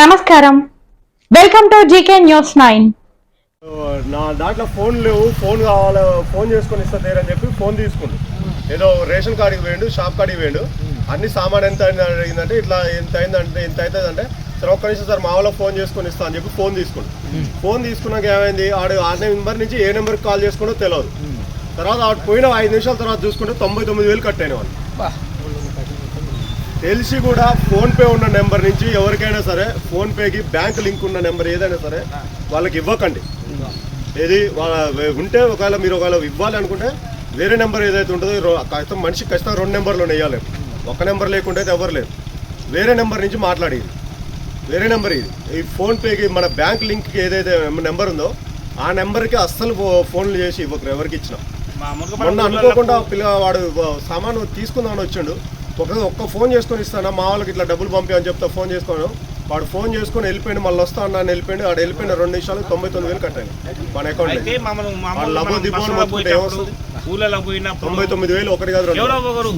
నమస్కారం. Welcome to GK news nine నా దాంట్లో ఫోన్ లేవు ఫోన్ కావాలి ఫోన్ చేసుకొని ఇస్తా అని చెప్పి ఫోన్ తీసుకుండు ఏదో రేషన్ కార్డుకి వేయండు షాప్ కాడికి వేయండు అన్ని సామాన్ ఎంత అయింది అడిగిందంటే ఇట్లా ఎంత అయిందంటే ఎంత అవుతుందంటే సరే ఒక్క నిమిషం సార్ మా వాళ్ళకి ఫోన్ చేసుకొని ఇస్తా అని చెప్పి ఫోన్ తీసుకుండు ఫోన్ తీసుకున్నాక ఏమైంది? ఆడు ఆ నెంబర్ నుంచి ఏ నెంబర్కి కాల్ చేసుకుంటో తెలియదు తర్వాత ఆడు పోయిన ఐదు నిమిషాల తర్వాత చూసుకుంటే తొంభై తొమ్మిది వేలు కట్ అయిన వాళ్ళు. తెలిసి కూడా ఫోన్ పే ఉన్న నెంబర్ నుంచి ఎవరికైనా సరే ఫోన్ పేకి బ్యాంక్ లింక్ ఉన్న నెంబర్ ఏదైనా సరే వాళ్ళకి ఇవ్వకండి. ఏది వాళ్ళ ఉంటే ఒకవేళ మీరు ఒకవేళ ఇవ్వాలి అనుకుంటే వేరే నెంబర్ ఏదైతే ఉంటుందో ఖచ్చితంగా మనిషి ఖచ్చితంగా రెండు నెంబర్లు వేయాలి ఒక నెంబర్ లేకుంటే అయితే ఎవరు లేరు. వేరే నెంబర్ నుంచి మాట్లాడేది వేరే నెంబర్ ఇది. ఈ ఫోన్ పేకి మన బ్యాంక్ లింక్కి ఏదైతే నెంబర్ ఉందో ఆ నెంబర్కి అస్సలు ఫోన్లు చేసి ఇవ్వకరు ఎవరికి ఇచ్చినా. మొన్న అనుకోకుండా పిల్లవాడు సామాను తీసుకుందామని వచ్చిండు. ఒక ఒక్క ఫోన్ చేసుకొని ఇస్తాను మా వాళ్ళకి ఇట్లా డబ్బులు పంపి అని చెప్తా ఫోన్ చేసుకోను. వాడు ఫోన్ చేసుకొని వెళ్ళిపోయింది మళ్ళీ వస్తా అన్నా అని వెళ్ళిపోయింది వాడు వెళ్ళిపోయిన రెండు నిమిషాలు తొంభై తొమ్మిది వేలు కట్టాను మన అకౌంట్ అయితే మమ్మల్ని వాళ్ళ మామూలు లబో మనం దిబ్బో అని బస్సులో పట్టుకుంటే పోయేటప్పుడు, ఏమొస్తుంది? ఊళ్ళలో తొంభై తొమ్మిది వేలు ఒకటి కాదు రెండు. ఎవరో ఒకరు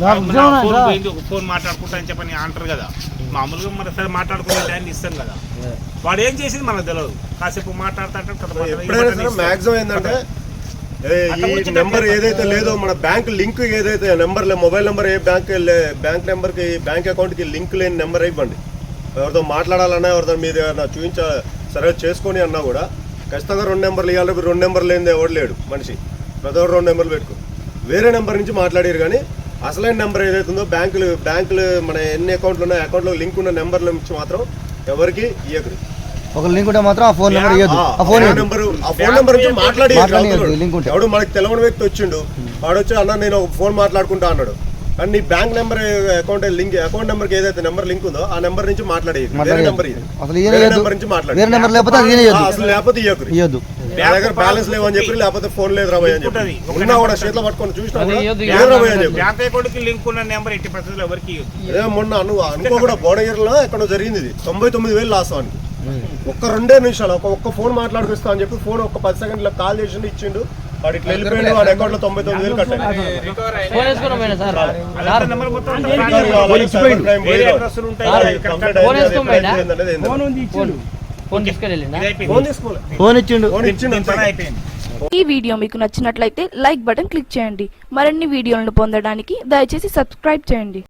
ఫోన్ పోయింది ఒక ఫోన్ మాట్లాడుకుంటా అని చెప్పని అంటారు కదా. మామూలుగా మన సరే మాట్లాడుకునే టైం ఇస్తాం కదా. వాడు ఏం చేసింది మనకు తెలియదు కాసేపు మాట్లాడుతుంటే తర్వాత మాట్లాడు, ఈ ఎప్పుడైనా. మాక్సిమం ఏంటంటే ఈ నెంబర్ ఏదైతే లేదో మన బ్యాంక్ లింక్ ఏదైతే నెంబర్ మొబైల్ నెంబర్ ఏ బ్యాంక్ బ్యాంక్ నెంబర్కి బ్యాంక్ అకౌంట్కి లింక్ లేని నెంబర్ ఇవ్వండి. ఎవరితో మాట్లాడాలన్నా ఎవరితో మీరు ఏదైనా చూపించ సరే చేసుకొని అన్నా కూడా ఖచ్చితంగా రెండు నెంబర్లు ఇవ్వాలి రెండు నెంబర్లు లేనిది ఎవడు లేడు మనిషి. ప్రతి ఒక్కరు రెండు నెంబర్లు పెట్టుకో. వేరే నెంబర్ నుంచి మాట్లాడారు కానీ అసలైన నెంబర్ ఏదైతే ఉందో బ్యాంకులు బ్యాంకులు మన ఎన్ని అకౌంట్లు ఉన్నాయో అకౌంట్లో లింక్ ఉన్న నెంబర్ల నుంచి మాత్రం ఎవరికి ఇవ్వకరు ఒక లింక్ ఉంటే మాత్రం ఆ ఫోన్ నెంబర్ ఇవ్వద్దు ఆ ఫోన్ నెంబర్ ఆ ఫోన్ నెంబర్ నుంచి మాట్లాడి మాట్లాడియొద్దు, లింక్ ఉంటే. ఎవడు మనకి తెలియని వ్యక్తి వచ్చిండు వాడు వచ్చి అన్న నేను ఒక ఫోన్ మాట్లాడుకుంటా అన్నాడు. కానీ నీ bank number account link account number ఏదైతే నెంబర్ లింక్ ఉందో ఆ నెంబర్ నుంచి మాట్లాడేది వేరే. నెంబర్ ఇది వేరే. నెంబర్ నుంచి మాట్లాడి. వేరే నెంబర్ లేకపోతే. అసలు లేకపోతే ఇవ్వకరు ఇవ్వద్దు నా దగ్గర బ్యాలెన్స్ లేవని చెప్పి లేకపోతే ఫోన్ లేదు రాబోయ్ అని చెప్పి. ఉన్నా కూడా చేతిలో పట్టుకొని చూసినా కూడా లేదు రాబోయ్ అని చెప్పి. బ్యాంక్ అకౌంట్కి లింక్ ఉన్న నెంబర్ ఎట్టి పరిస్థితుల్లో ఎవరికి మొన్న అను అనుకో కూడా బోడగిరిలో ఎక్కడో జరిగింది ఇది. తొంభై తొమ్మిది వేలు లాస్ వానికి ఒక్క రెండే నిమిషాలు ఒక ఒక్క ఫోన్ మాట్లాడుకొస్తా అని చెప్పి ఫోన్ ఒక పది సెకండ్లో కాల్ చేసిండు ఇచ్చిండు. వాడు ఇట్లా వెళ్ళిపోయిండు వాడి అకౌంట్లో తొంభై తొమ్మిది వేలు కట్టాడు. ఈ వీడియో మీకు నచ్చినట్లయితే లైక్ బటన్ క్లిక్ చేయండి. మరిన్ని వీడియోలను పొందడానికి దయచేసి సబ్స్క్రైబ్ చేయండి.